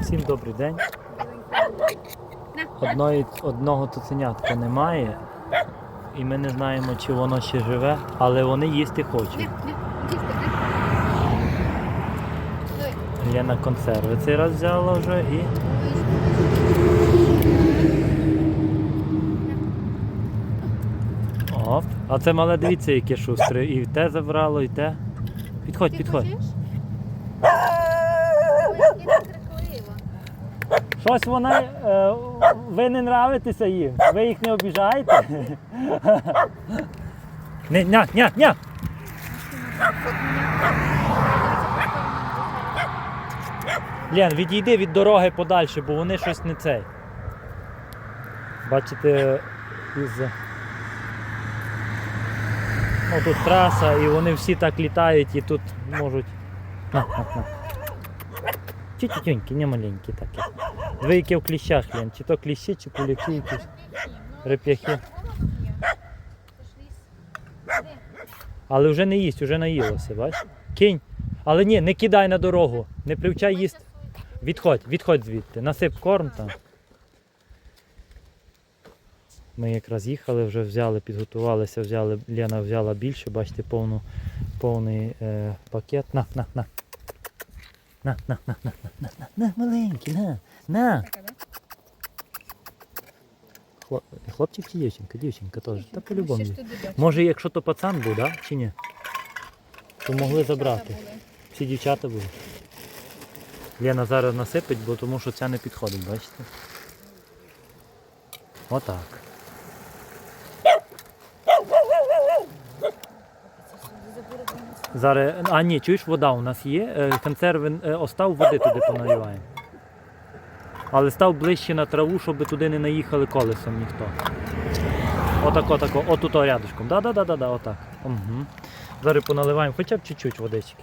Всім добрий день. Одної, одного цуценятка немає, і ми не знаємо, чи воно ще живе, але вони їсти хочуть. Лена консерви цей раз взяла вже і. Оп. А це мале дивіться, яке шустре. І те забрало, і те. Підходь, підходь. Щось вона. Е, ви не нравитеся їм. Ви їх не обіжаєте? Ня, ня, ня! Лен, відійди від дороги подальше, бо вони щось не цей. Бачите, із. Ну тут траса, і вони всі так літають і тут можуть. Чуть-чутенькі, не маленькі такі. Дві які в кліщах, Лен. Чи то кліщі, чи куляки якісь. Реп'яхи. Але вже не їсть, вже наїлося, бачиш? Кинь. Але ні, не кидай на дорогу, не привчай їсти. Відходь, відходь звідти, насип корм там. Ми якраз їхали, вже взяли, підготувалися, взяли, Лена взяла більше, бачите, повну, повний е, пакет. На, на, на. На, на, на, на, на, на, на, на, маленький, на, на. Хлоп, хлопчик чи дівчинка? Дівчинка теж. Та по-любому. Може, якщо то пацан був, да? чи ні? То могли забрати. Всі дівчата були. Лена зараз насипить, бо тому що ця не підходить, бачите? Отак. Зараз. А ні, чуєш, вода у нас є. Е, Консерви е, остав води туди поналиваємо. Але став ближче на траву, щоб туди не наїхали колесом ніхто. Отак, отак, отут рядышком. Да-да-да-да, отак. Угу. Зараз поналиваємо хоча б чуть-чуть водички.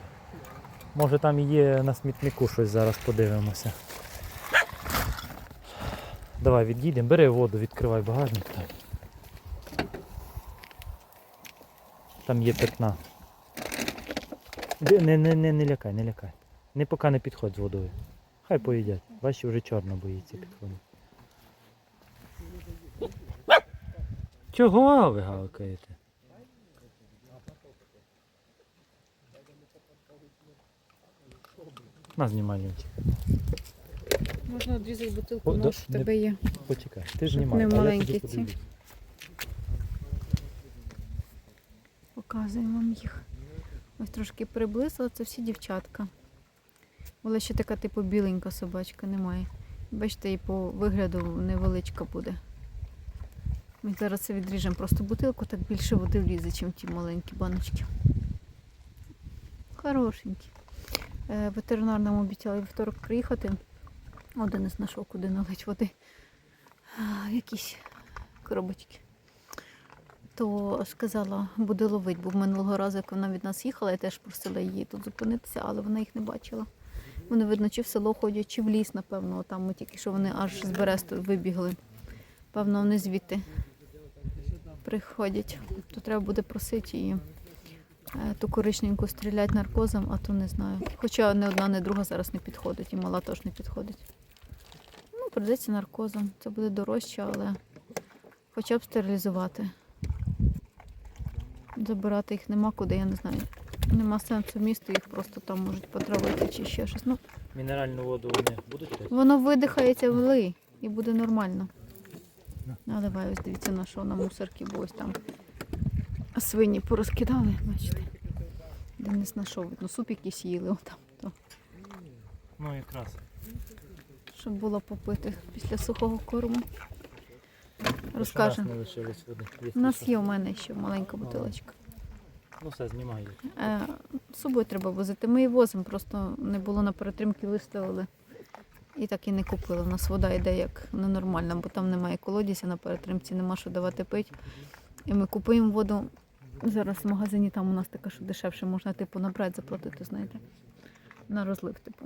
Може там є на смітнику щось зараз подивимося. Давай від'їдемо, бери воду, відкривай багажник. Там, є пятна. Не, не, не, не лякай, не лякай. Не поки не підходь з водою. Хай поїдять. Бачиш, вже чорно боїться підходити. Чого ви гавкаєте? На знімай Лінчик. Можна відрізати бутилку О, нож, в тебе є. Почекай, ти ж знімай. не маленькі ці. Показуємо вам їх. Ось трошки приблизила, це всі дівчатка. Була ще така типу біленька собачка, немає. Бачите, і по вигляду невеличка буде. Ми зараз це відріжемо просто бутилку, так більше води влізе, ніж ті маленькі баночки. Хорошенькі. Е, Ветеринар нам обіцяли вівторок приїхати. Один не знайшов, куди налить води. Якісь коробочки. То сказала, буде ловити, бо минулого разу, як вона від нас їхала, я теж просила її тут зупинитися, але вона їх не бачила. Вони, видно, чи в село ходять, чи в ліс, напевно, там ми тільки що вони аж з Бересту вибігли. Певно, вони звідти приходять. То треба буде просити її е, ту коричненьку стріляти наркозом, а то не знаю. Хоча не одна, не друга зараз не підходить, і мала теж не підходить. Ну, прийдеться наркозом. Це буде дорожче, але хоча б стерилізувати. Забирати їх нема куди, я не знаю. Нема сенсу місто, їх просто там можуть потравити чи ще щось. Ну, Мінеральну воду вони будуть пити? воно видихається в ли і буде нормально. Наливай, ось дивіться на що на мусорки, бо ось там свині порозкидали, бачите. Де не знайшов, видно, суп якийсь їли отам. То, Ну якраз. щоб було попити після сухого корму. Розкажемо. У нас є у мене ще маленька бутилочка. Ну все, знімай їх. Е, з собою треба возити. Ми її возимо, просто не було на перетримки, виставили. І так і не купили. У нас вода йде як ненормальна, бо там немає колодязя на перетримці, нема що давати пити. І ми купуємо воду. Зараз в магазині там у нас така, що дешевше можна типу набрати, заплатити, знаєте, на розлив, типу.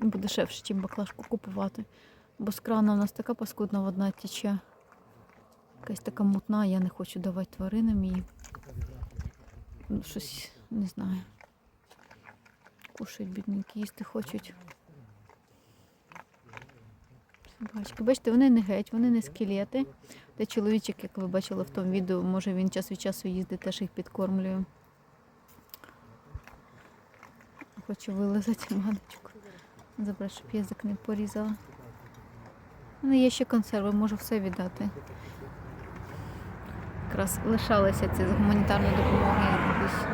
Бо дешевше, чим баклажку купувати. Бо з крана у нас така паскудна вода тече. Якась така мутна, я не хочу давати тваринам її. Ну, щось не знаю. Кушають бідненькі, їсти хочуть. Собачки. Бачите, вони не геть, вони не скелети. Де чоловічок, як ви бачили в тому відео, може він час від часу їздить, теж їх підкормлює. Хочу вилизати маночку. Забрати, щоб язик не порізала. Ну, є ще консерви, можу все віддати. Якраз лишалися ці гуманітарної допомоги, якось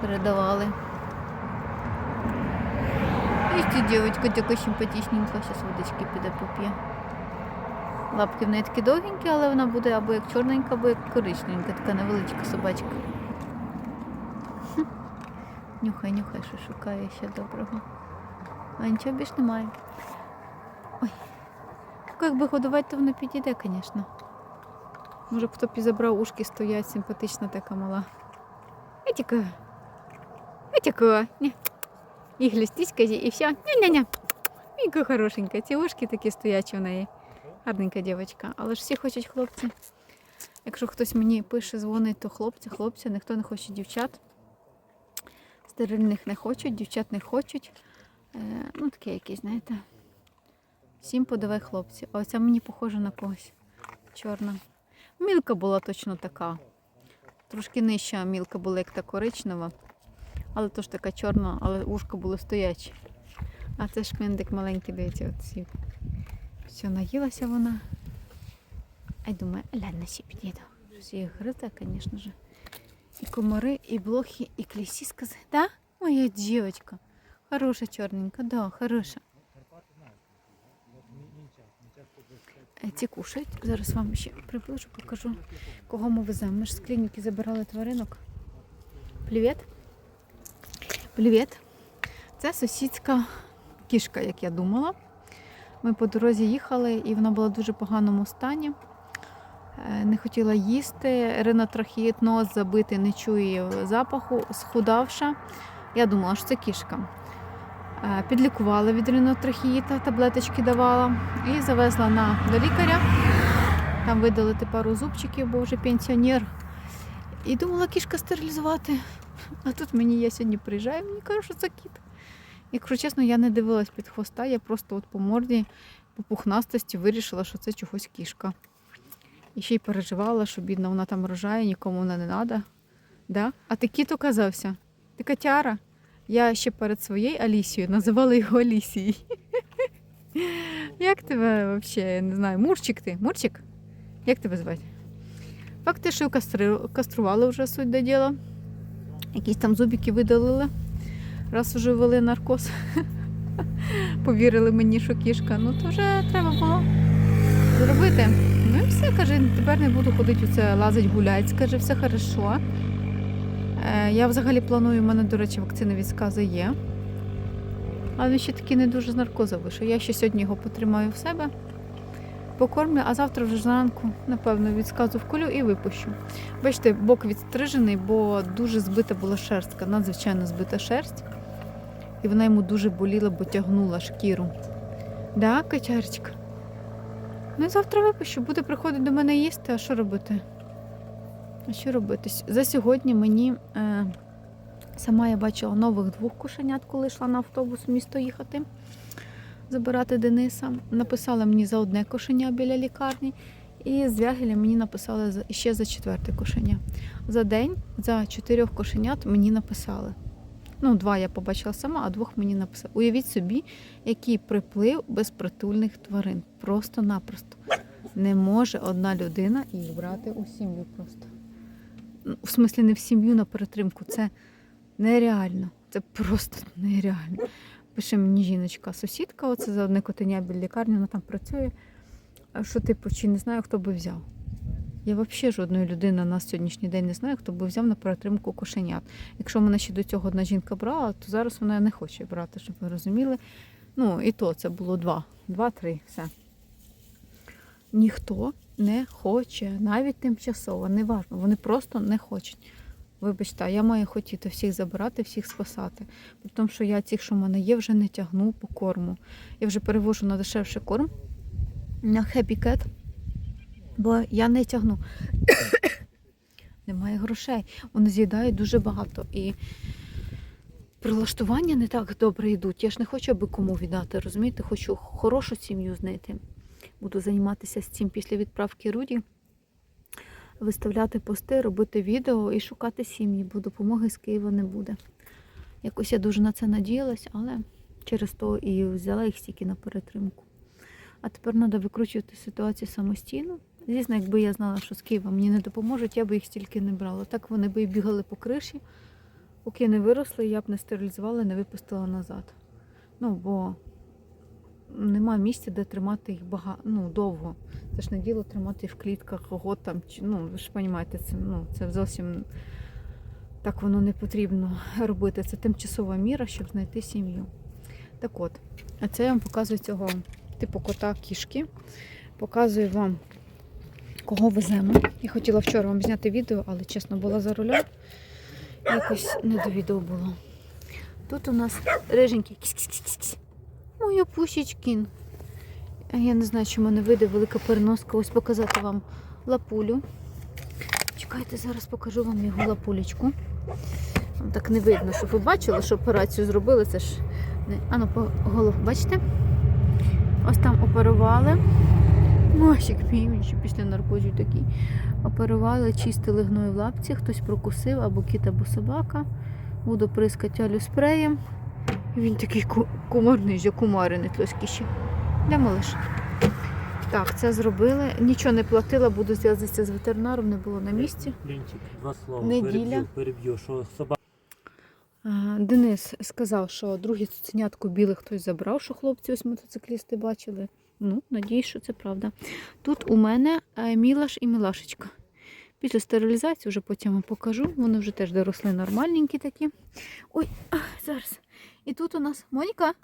передавали. І ця дівчинка така симпатичненька, зараз водички піде поп'є. Лапки в неї такі довгенькі, але вона буде або як чорненька, або як коричненька, така невеличка собачка. Хм. Нюхай, нюхай, що шукає ще доброго. А нічого більш немає. Ой. Таку якби годувати, то вона підійде, звісно. Може хто б забрав ушки стоять, симпатична така мала. Етіка. Етіка. І глістіська і все. Ня-ня-ня. Яка хорошенька. Ці ушки такі стоячі в неї. Гарненька дівчинка. Але ж всі хочуть хлопці. Якщо хтось мені пише, дзвонить, то хлопці, хлопці, ніхто не хоче дівчат. Стерильних не хочуть, дівчат не хочуть. Е, ну, таке якісь, знаєте. Всім подавай хлопці. А оця мені похожа на когось. Чорна. Мілка була точно така. Трошки нижча мілка була, як та коричнева. Але теж така чорна, але ушко було стояче. А це шмендик маленький, дивіться, от сів. Все, наїлася вона. А й думаю, ладно, ще підійду. Щось її гризе, звісно ж. І комари, і блохи, і клісі скази. Да? Моя дівчинка. Хороша чорненька, да, хороша. Е, Ці кушають. Зараз вам ще приближу, покажу, кого ми веземо. Ми ж з клініки забирали тваринок. Привіт. Привіт. Це сусідська кішка, як я думала. Ми по дорозі їхали, і вона була в дуже поганому стані. Е, Не хотіла їсти, ринотрахеїд, нос забитий, не чує запаху, схудавша. Я думала, що це кішка. Е, Підлікувала від ринотрахеїта, таблеточки давала і завезла на, до лікаря. Там видалити пару зубчиків, бо вже пенсіонер. І думала кішка стерилізувати. А тут мені я сьогодні приїжджаю, мені кажуть, що це кіт. Якщо чесно, я не дивилась під хвоста, я просто от по морді, по пухнастості вирішила, що це чогось кішка. І ще й переживала, що бідна вона там рожає, нікому вона не треба. Да? А ти кіт оказався? Ти котяра? Я ще перед своєю Алісією називала його Алісією. Як тебе взагалі, не знаю, Мурчик ти? Мурчик? Як тебе звати? Факт, те, що кастрували вже суть до діла. Якісь там зубики видалили. Раз уже ввели наркоз. Повірили мені, що кішка. Ну то вже треба було зробити. Ну і все, каже, тепер не буду ходити оце лазить гулять, скаже, все хорошо. Е, я взагалі планую, у мене, до речі, вакцина від сказу є. Але він ще таки не дуже з наркоза вийшов. Я ще сьогодні його потримаю в себе, покормлю, а завтра вже зранку, напевно, від сказу вколю і випущу. Бачите, бок відстрижений, бо дуже збита була шерстка, надзвичайно збита шерсть. І вона йому дуже боліла, бо тягнула шкіру. Да, котярочка? Ну і завтра випущу, буде приходити до мене їсти, а що робити? Що робити? За сьогодні мені е, сама я бачила нових двох кошенят, коли йшла на автобус в місто їхати забирати Дениса. Написала мені за одне кошеня біля лікарні, і з Вягеля мені написали ще за четверте кошеня. За день за чотирьох кошенят мені написали. Ну, два я побачила сама, а двох мені написали. Уявіть собі, який приплив безпритульних тварин. Просто-напросто. Не може одна людина їх брати у сім'ю просто. В смислі, не в сім'ю на перетримку. Це нереально. Це просто нереально. Пише мені жіночка, сусідка, оце за одне котеня біля лікарні, вона там працює. Що типу, чи не знаю, хто би взяв. Я взагалі жодної людини на сьогоднішній день не знаю, хто би взяв на перетримку кошенят. Якщо мене ще до цього одна жінка брала, то зараз вона не хоче брати, щоб ви розуміли. Ну, і то це було два, два-три, все. Ніхто не хоче, навіть тимчасово, не важно. Вони просто не хочуть. Вибачте, я маю хотіти всіх забирати, всіх спасати. При тому, що я тих, що в мене є, вже не тягну по корму. Я вже перевожу на дешевший корм на Cat, бо я не тягну. Немає грошей. Вони з'їдають дуже багато. І прилаштування не так добре йдуть. Я ж не хочу аби кому віддати, розумієте? Хочу хорошу сім'ю знайти. Буду займатися з цим після відправки Руді. Виставляти пости, робити відео і шукати сім'ї, бо допомоги з Києва не буде. Якось я дуже на це надіялась, але через то і взяла їх стільки на перетримку. А тепер треба викручувати ситуацію самостійно. Звісно, якби я знала, що з Києва мені не допоможуть, я би їх стільки не брала. Так вони би і бігали по криші, поки не виросли, я б не стерилізувала, не випустила назад. Ну, бо нема місця, де тримати їх багато, ну, довго. Це ж не діло тримати в клітках кого там. Ну, ви ж розумієте, це, ну, це зовсім так воно не потрібно робити. Це тимчасова міра, щоб знайти сім'ю. Так от, а це я вам показую цього типу кота кішки. Показую вам, кого веземо. Я хотіла вчора вам зняти відео, але чесно була за руля. Якось не до відео було. Тут у нас риженький кіс-кіс-кіс-кіс. Моя пусічкін. Я не знаю, чи мене вийде велика переноска. Ось показати вам лапулю. Чекайте, зараз покажу вам його лапулечку. Так не видно, щоб ви бачили, що операцію зробили. Це ж не. Ану, по голову, бачите? Ось там оперували. Мощик мій, він ще після наркозів такий. Оперували, чистили гною в лапці, хтось прокусив, або кіт, або собака. Буду прискати Алю спреєм. Він такий ку- кумарний, же кумариний трошки ще. Де малиш? Так, це зробили. Нічого не платила, буду зв'язатися з ветеринаром, не було на місці. Два слова. Неділя. Переб'ю, що собака. Денис сказав, що друге цуценятко біле хтось забрав, що хлопці ось мотоциклісти бачили. Ну, надіюсь, що це правда. Тут у мене е, Мілаш і Мілашечка. Після стерилізації вже потім вам покажу. Вони вже теж доросли нормальненькі такі. Ой, а, зараз. І тут у нас Моніка.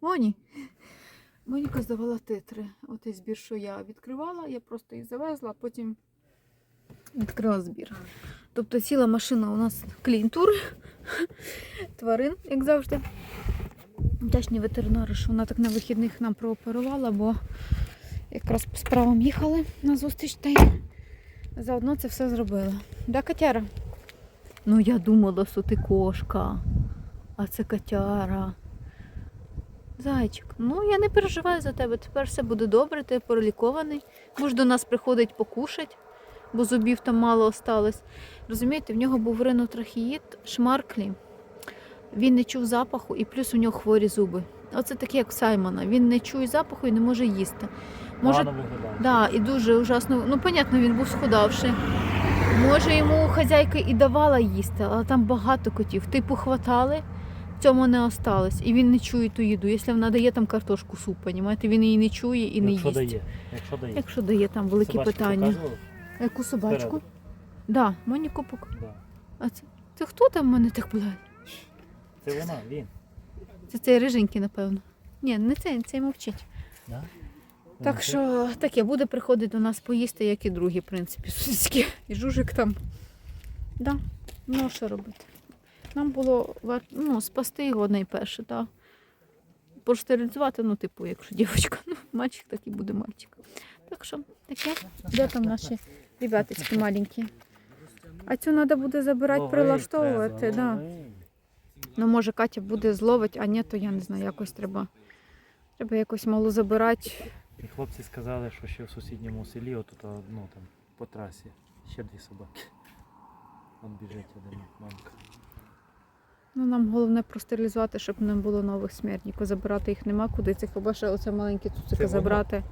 Моні. Моніка здавала титри. Отей збір, що я відкривала, я просто їх завезла, а потім відкрила збір. Тобто ціла машина у нас клієнтур тварин, як завжди. Вдячні ветеринари, що вона так на вихідних нам прооперувала, бо якраз по справам їхали на зустріч та й заодно це все зробила. Да, Катяра? Ну, я думала, що ти кошка, а це Катяра. Зайчик, ну я не переживаю за тебе. Тепер все буде добре, ти перелікований. Можеш до нас приходить покушать, бо зубів там мало осталось. Розумієте, в нього був ринотрахеїд, шмарклі. Він не чув запаху і плюс у нього хворі зуби. Оце таке, як Саймона. Він не чує запаху і не може їсти. Може, да, і дуже ужасно. Ну, понятно, він був схудавший. Може, йому хазяйка і давала їсти, але там багато котів. Типу хватали, цьому не осталось. І він не чує ту їду. Якщо вона дає там картошку суп, понімаєте, він її не чує і не Якщо їсть. дає. Якщо дає. Якщо дає там великі Собачку питання. показували? Яку собачку? Спереду. Да, Моніку пок... Да. А це, це хто там в мене так блядь? Це вона, він. Це цей риженький, напевно. Ні, не цей, цей мовчить. Да? Так що таке, буде приходити до нас поїсти, як і другі, в принципі, сусідські. І жужик там. Да. Ну, а що робити? Нам було ну, спасти його найперше, так. Простерилізувати, ну, типу, якщо дівчинка, ну, мальчик, так і буде мальчик. Так що таке, де там наші ребяточки маленькі. А цю треба буде забирати, прилаштовувати. Да. Ну, може, Катя буде зловить, а ні, то я не знаю, якось треба. Треба якось малу забирати. І хлопці сказали, що ще в сусідньому селі, отут, ну там, по трасі, ще дві собаки. От біжить один мамка. Ну, нам головне простерилізувати, щоб не було нових смертників. Забирати їх нема куди. Це хіба що оце маленькі цуцики забрати.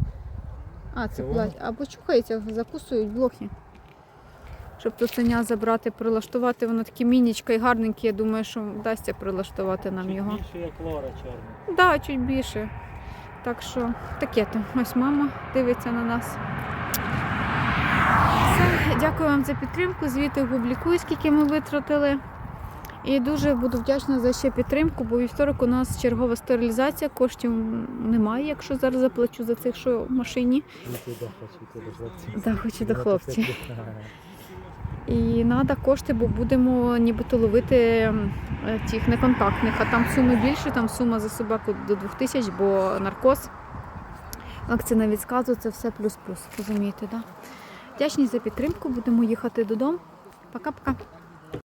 А, це, Це плать. Або чухається, закусують блохи. Щоб цуценя забрати, прилаштувати, воно таке мінічка і гарненьке, я думаю, що вдасться прилаштувати нам Чуть його. більше, як Лора чорна. Так, да, чуть більше. Так що таке то. Ось мама дивиться на нас. Все, дякую вам за підтримку. Звіти публікую, скільки ми витратили. І дуже буду вдячна за ще підтримку, бо вівторок у нас чергова стерилізація, коштів немає, якщо зараз заплачу за цих, що в машині. Да, хочу до хлопців. І треба кошти, бо будемо нібито ловити м, е, тих неконтактних. А там суми більше, там сума за собаку до 2000, бо наркоз. Акція від сказу це все плюс-плюс. Розумієте, так? Да? Вдячні за підтримку. Будемо їхати додому. Пока-пока.